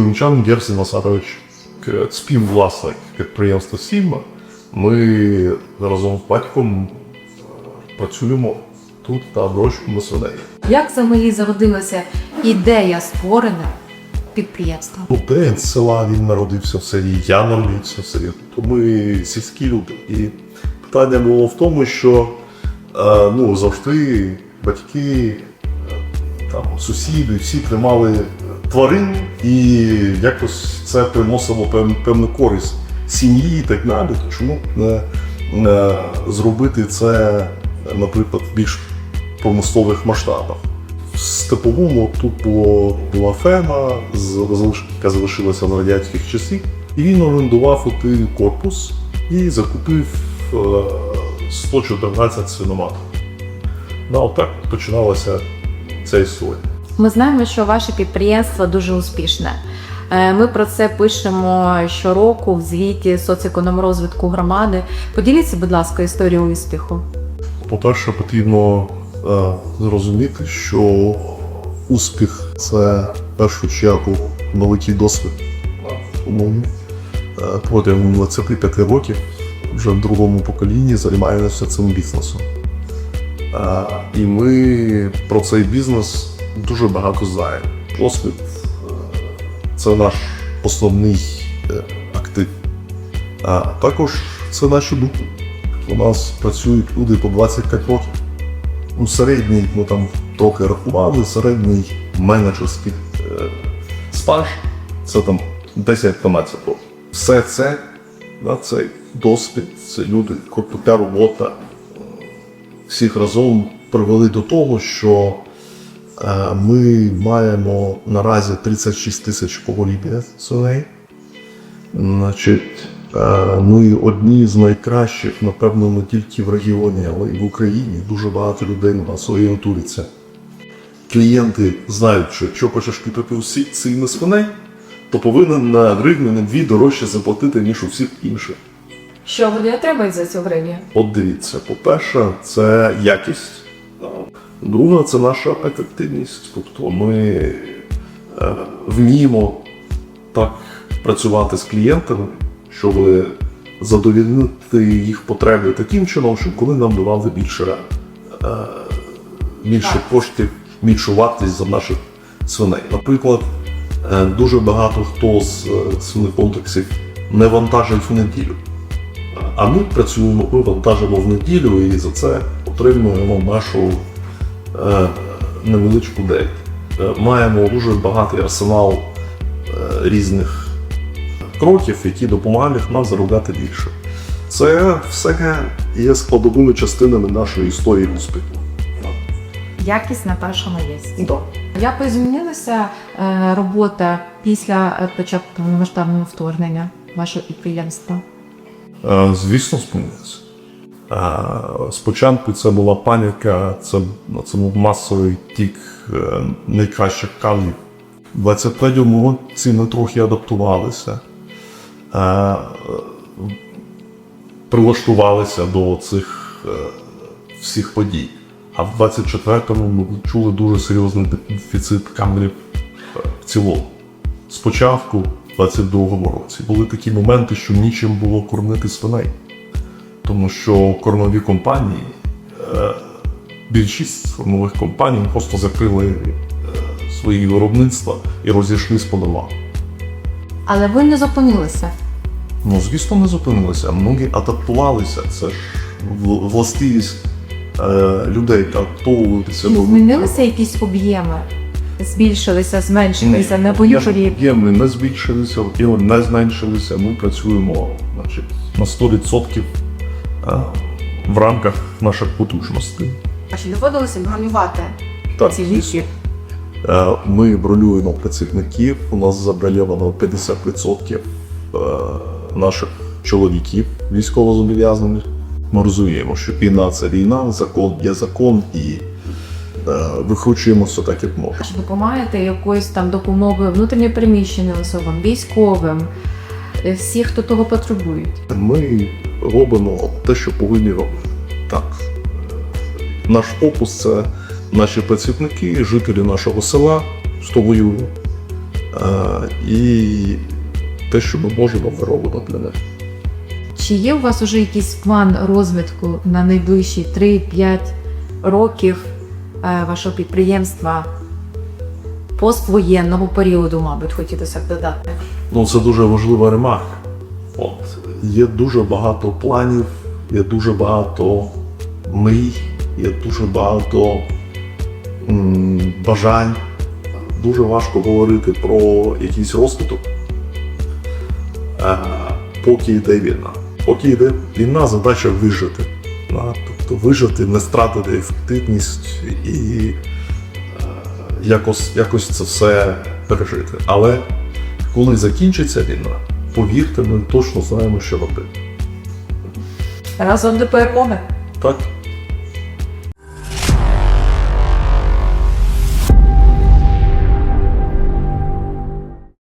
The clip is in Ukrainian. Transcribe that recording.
Хмельничан Герсен Васарович, к- співвласник підприємства Сімба. Ми разом з батьком е, працюємо тут та вирощуємо свиней. Як взагалі зародилася ідея створення підприємства? Ну, де з села він народився в селі, я народився в селі. То ми сільські люди. І питання було в тому, що е, ну, завжди батьки, е, там, сусіди, всі тримали тварин, і якось це приносило певну користь сім'ї і так далі. Чому не, зробити це, наприклад, в більш промислових масштабах? В степовому тут було, була ферма, яка залишилася на радянських часів, і він орендував один корпус і закупив е, 114 свиноматок. Ну, отак починалася ця історія. Ми знаємо, що ваше підприємство дуже успішне. Е, Ми про це пишемо щороку в звіті соцекономрозвитку громади. Поділіться, будь ласка, історією успіху. По-перше, потрібно е, зрозуміти, що успіх це в першу чергу великий досвід. Тому е, протягом 25 років вже в другому поколінні займаємося цим бізнесом. Е, і ми про цей бізнес дуже багато знаємо. Досвід е, це наш основний е, актив. А також це наші духи. У нас працюють люди по 25 років. Ну, середній, ми там трохи рахували, середній менеджерський е, стаж це там 10-15 років. Все це, да, цей досвід, це люди, кропітка робота, всіх разом привели до того, що ми маємо наразі 36 тисяч поголів'я свиней. Значить, ми одні з найкращих, напевно, не тільки в регіоні, але й в Україні. Дуже багато людей на нас орієнтується. Клієнти знають, що якщо хочеш купити усі ціни свиней, то повинен на гривню на дві дорожче заплатити, ніж у всіх інших. Що вони отримають за цю гривню? От дивіться, по-перше, це якість. Друга це наша ефективність. Тобто ми е, вміємо так працювати з клієнтами, щоб задовільнити їх потреби таким чином, щоб коли нам давали більше, е, більше коштів, більшу вартість за наших свиней. Наприклад, е, дуже багато хто з свинекомплексів не вантажить в неділю. А ми працюємо, ми вантажимо в неділю і за це отримуємо нашу невеличку день. Е, маємо дуже багатий арсенал е, різних кроків, які допомагають нам заробляти більше. Це все є складовими частинами нашої історії успіху. Якість на першому місці. Як ви змінилася е, робота після е, початку повномасштабного вторгнення вашого підприємства? Е, Звісно, змінилося. Спочатку це була паніка, це, ну, це був масовий тік е, найкращих кадрів. У 23-му році ми трохи адаптувалися, е, прилаштувалися до цих е, всіх подій. А в 24-му ми чули дуже серйозний дефіцит камерів е, в цілому. Спочатку, в 22-му році, були такі моменти, що нічим було кормити свиней. Тому що кормові компанії, е, більшість кормових компаній просто закрили е, свої виробництва і розійшлись по домах. Але ви не зупинилися. Ну, звісно, не зупинилися. Многі адаптувалися. Це ж властивість е, людей адаптовуватися змінилися якісь об'єми? Збільшилися, зменшилися, на бою. Об'єми не збільшилися, об'єми не зменшилися. Ми працюємо значить, на 100% е, в рамках наших потужностей. А чи доводилося бронювати Так, ці звісно. Е, Ми бронюємо працівників. У нас заброньовано 50% е, наших чоловіків військовозобов'язаних. Ми розуміємо, що війна це війна, закон є закон і е, викручуємося так, як можемо. Чи допомагаєте якоюсь там допомогою внутрішньопереміщеним особам, військовим, всі, хто того потребують? Ми робимо те, що повинні робити. Так. Наш фокус це наші працівники, жителі нашого села, що воює. Е, і те, що ми можемо, ми робимо для них. Чи є у вас уже якийсь план розвитку на найближчі 3-5 років е, вашого підприємства поствоєнного періоду, мабуть, хотілося б додати? Ну, це дуже важлива ремарка. От. Є дуже багато планів, є дуже багато мрій, є дуже багато м, бажань. Дуже важко говорити про якийсь розвиток, е, поки йде війна. Поки йде війна, задача вижити. Тобто вижити, не стратити ефективність і якось, якось це все пережити. Але коли закінчиться війна, повірте, ми точно знаємо, що робити. Разом до перемоги. Так?